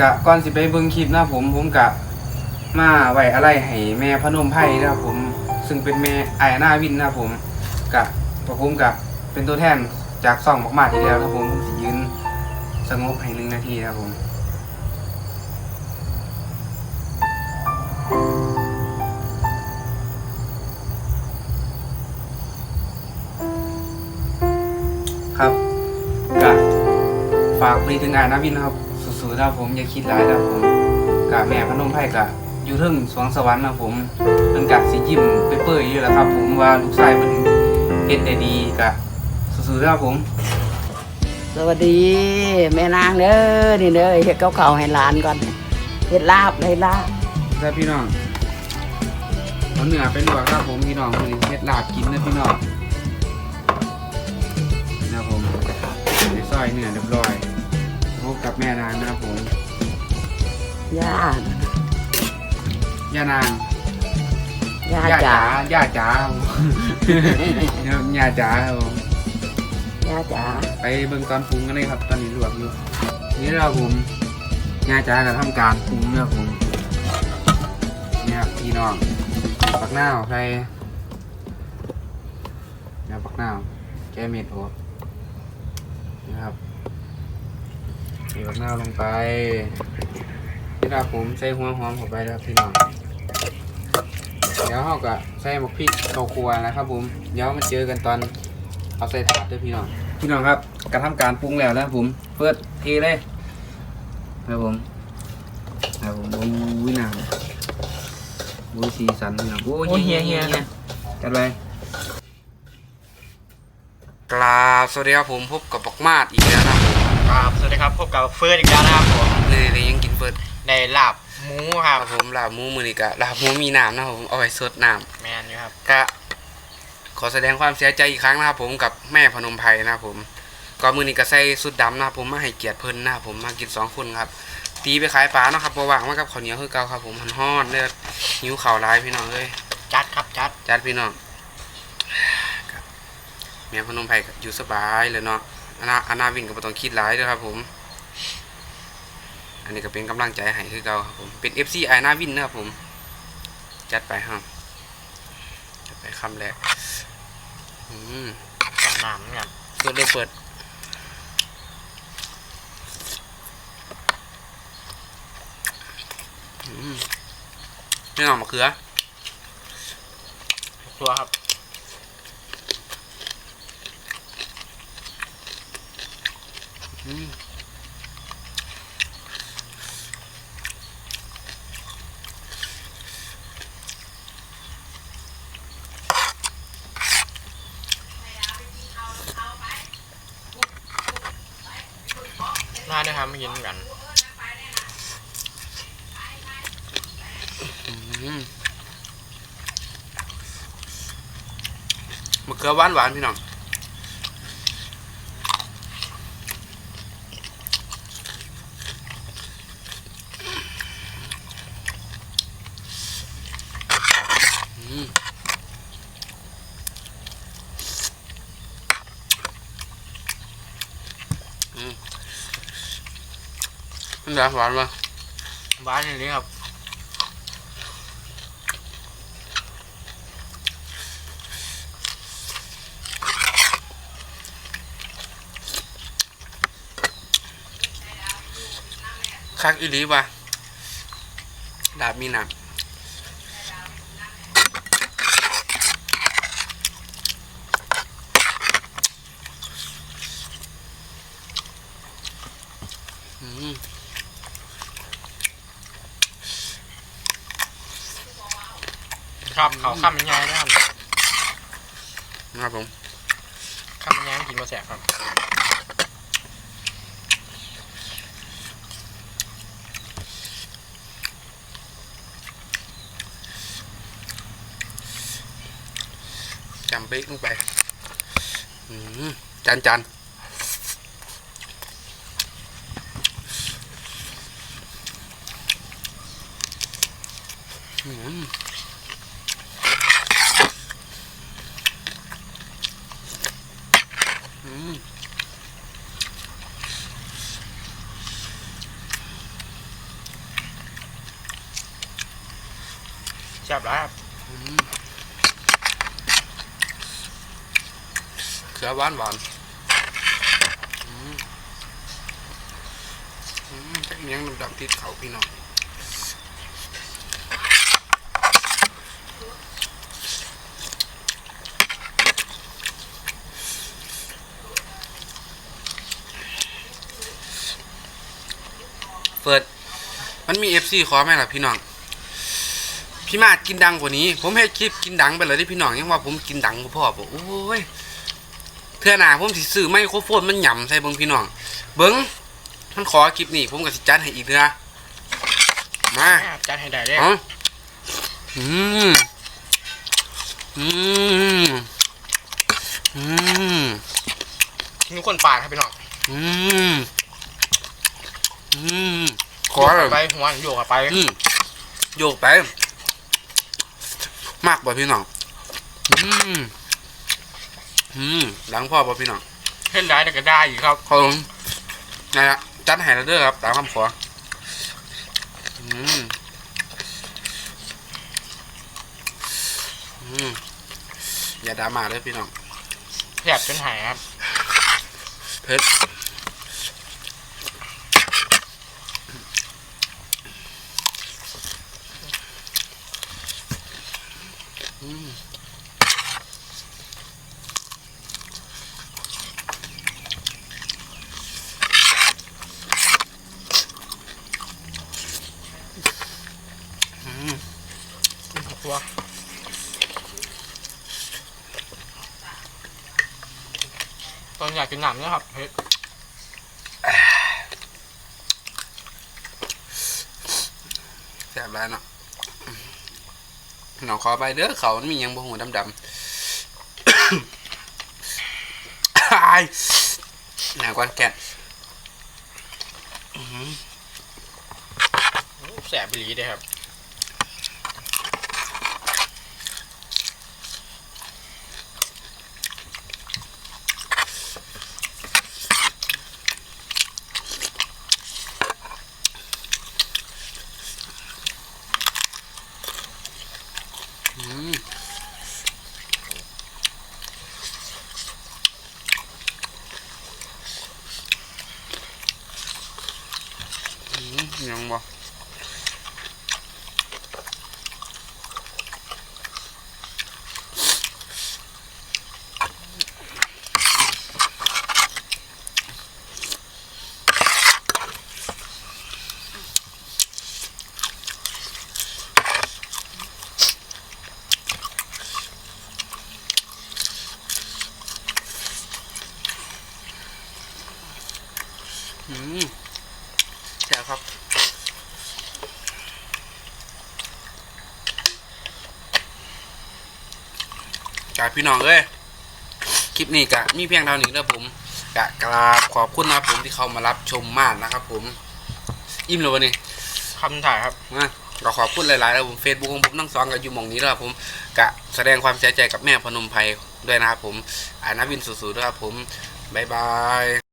กะก่อนสิไปเบิ่งคลิปนะผมผมกะมาไว้อะไรให้แม่พนมไพรนะครับผมซึ่งเป็นแม่ไอหน้าวินนะครับผมกะพวกผมกะเป็นตัวแทนจากซ่องมากๆทีเดียวครับผมผมสิยืนสงบให้หนึ่งนาทีครับผมครับกะฝากไปถึงอายนาวินนะครับ ครับผมอย่าคิดร้ายนะครับผมกะแม่พนมไพรกะอยู่เทึงสวงสวรรค์นะครับผมเป็นกะสิยิ้มไปเปื่อยอยู่แล้วครับ ผมว่าลูกชายมันเฮ็ดได้ดีกะสู้ๆนะครับผม สวัสดี แม่นางเด้อนี่เด้อเฮ็ดกับข้าวให้หลานก่อนเฮ็ดลาบให้ลาบครับพี่น้องเอาเนื้อไปลวกครับผมพี่น้องมื้อนี้เฮ็ดลาบกินนะพี่น้องนะครับผมได้ซอยเนื้อเรียบร้อยพ บกับแม่นางนะครับผมย่าย่านางย่าจ๋าย่าจ๋าครับผมครับย่าจ๋าครับผมย่าจ๋าไปเบิ่งตอนปรุงกันเลยครับ ตอนนี้ลวกอยู่นี่เราผมย่าจ๋าก็ทำการปรุงนะครับผมนี่ครับพี่น้องปักหน้าวใส่นี่ปักหน้าวแก้เม็ดโอ้นะครับใส่ปักหน้าวลงไปนี่ครับผมใส่หัวหอมเข้าไปครับพี่น้องเดี๋ยวเราก็ใส่หมกพริกเข้าวคั่วนะครับ ผมเดี๋ยวมาเจอกันตอนเอาใส่ถาดด้วยพี่น้องพี่น้องครับกระทำการปรุงแล้วนะผมเปิดเทเลยครับผมครับผมโอ้ยนาวโอ้ยสีสันพี่น้องโอ้ยเฮียเฮียกันไปกราบสวัสดีครับผมพบกับบักมาดอีกแล้วนะครับผม ครับสวัสดีครับพบกับเฟิร์สอีกแล้วนะครับผมนี่เลยยังกินเปิดในลาบหมูคครัรับบผมลาบหมูมือนี่กะลาบหมูมีน้ำนะครับผมเอาไว้สดน้ำแมนอยู่ครับก็ขอแสดงความเสียใจอีกครั้งนะครับผมกับแม่พนมไพรนะครับผมก็มือนี้ก็ใส่สุดดำนะครับผมมาให้เกียรติเพิ่นนะครับผมมากินสองคนครับตีไปขายปลาเนาะครับเพราะว่างมากับข้าวเหนียวคือเก่าครับผมมันฮ้อนเลยหิวข่าวร้ายพี่น้องเลยจัดครับจัดจัดพี่น้องครับแม่พนมไพรก็อยู่สบายเลยเนาะ อนาอนาวินก็บ่ต้องคิดร้ายเด้อครับผม อันนี้ก็เป็นกำลังใจให้คือเก่าครับผมเป็น FC ไอนาวินนะครับผม จัดไปครับจัดไปคำแรกอืมตำน้ำเหมือนกันเปิดเลยเปิดอืมไม่เอามะเขือตัวครับ มน่าด้ครับไม่กินเหมือนกันมะเขือหวานหวานพี่น้อง มอืมมันหวานหวานปะบ้านอย่างนี้ครับคักอีหลีว่ะดาบมีหนัก ครับเขาข้ามยังไงนะครับนะครับผมข้ามยังไงกินมาแสบครับจำเป๊กลงไปอืมจานจานอืมอืม แซ่บแล้วเขือหวานหวานอืมอืมเมียงดำๆติดเขาพี่น้องเฟิร์ดมันมีเอฟซีขอไหมล่ะพี่น้อง พี่มาดกินดังกว่านี้ ผมให้คลิปกินดังไปเลยที่พี่น้องยังว่าผมกินดังกว่าพ่อบอกโอ้ยเทื่อหน้าผมสิซื้อไมโครโฟนมันหย่ำใส่เบิ้งพี่น้อง เบิ้งมันขอคลิปนี้ผมก็สิจัดให้อีกเด้อมาจัดให้ได้เลยเอ๋ออืมอืมอืมมีคนปาดครับพี่น้องอืมอืมขอเลยไปหัวโยกเข้าไปอืมโยกไป มากบ่พี่น้องอืมอืมดังพ่อบ่พี่น้องเห็นได้แต่ก็ได้อยู่ครับขอผมนะฮะจัดให้แล้วเด้อครับ ตามคำขออืมอืมอย่าดราม่าเลยพี่น้องแซ่บจนหายครับเพชรอืม อืม ตั วตอนอยากกินหนำเนี่ยครับเฮ้ยแซ่บแล้วเนาะ หนองขอไปเด้อเขามันมียังบ่หูดำดำไอายหนากวนแกนแสบไปหลีเลยครับ อืมอืม ยังบ่อืมแซ่บครับ กาพี่น้องเอ้ยคลิปนี้กะมีเพียงเท่านี้แล้วผมกะกราบขอบคุณนะครับผมที่เข้ามารับชมมากนะครับ ผม อิ่มเลยวันนี้คำถ่ายครับนะก็ขอบคุณหลายๆแล้วผมเฟซบุ๊กของผมทั้งสองกับอยู่หมองนี้แล้วครับผมกะแสดงความเสียใจกับแม่พนมไพรด้วยนะครับผมอานาวินสุดๆด้วยครับผม บ๊ายบาย